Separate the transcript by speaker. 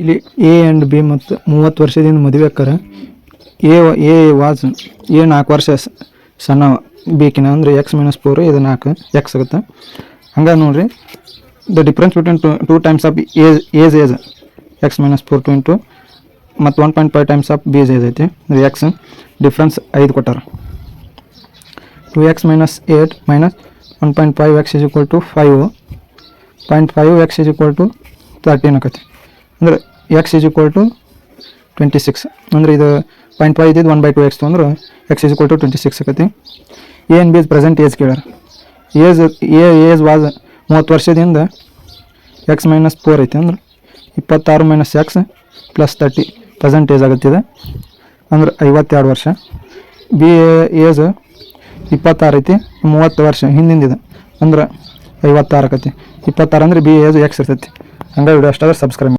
Speaker 1: ಇಲ್ಲಿ A and B ಮತ್ತು ಮೂವತ್ತು ವರ್ಷದಿಂದ ಮದುವೆ ಅಕ್ಕಾರ ಎ ಎ ವಾಸ್ ಎ ನಾಲ್ಕು ವರ್ಷ ಸಣ್ಣ ಬೇಕಿನ ಅಂದರೆ ಎಕ್ಸ್ ಮೈನಸ್ ಫೋರ್ ಇದು ನಾಲ್ಕು ಎಕ್ಸ್ ಆಗುತ್ತೆ. ಹಂಗಾಗಿ ನೋಡಿರಿ the difference between two two times of age age age X minus four two into ಮತ್ತು one point five times of B age ಐತಿ. ಅಂದರೆ ಎಕ್ಸ್ ಡಿಫ್ರೆನ್ಸ್ ಐದು ಕೊಟ್ಟಾರ. Two X minus eight minus one point five X is equal to five point five X is equal to thirteen ಆಕತಿ. ಅಂದ್ರೆ X is equal to twenty six ಅಂದ್ರೆ ಇದು point five ಇದ್ದಿದ್ದು one by two X ಅಂದ್ರೆ X is equal to twenty six ಆಗೈತಿ N B S present age ಕೇಳ್ಯಾರ. Age A age was ಮೂವತ್ತು ವರ್ಷದಿಂದ X minus four ಐತಿ ಅಂದ್ರೆ ಇಪ್ಪತ್ತಾರು minus X plus thirty present age ಆಗುತ್ತಿದೆ ಅಂದ್ರೆ ಐವತ್ತೆರಡು ವರ್ಷ. ಬಿ ಏಜ್ ಇಪ್ಪತ್ತಾರು ಐತಿ, ಮೂವತ್ತು ವರ್ಷ ಹಿಂದಿಂದಿದೆ ಅಂದ್ರೆ ಐವತ್ತಾರು ಆಕತಿ. ಇಪ್ಪತ್ತಾರು ಅಂದ್ರೆ ಬಿ ಏಜ್ ಎಕ್ಸ್ ಇರ್ತೈತಿ. ಹಂಗಾಗಿ ವಿಡಿಯೋ ಅಷ್ಟಾದ್ರೆ ಸಬ್ಸ್ಕ್ರೈಬ್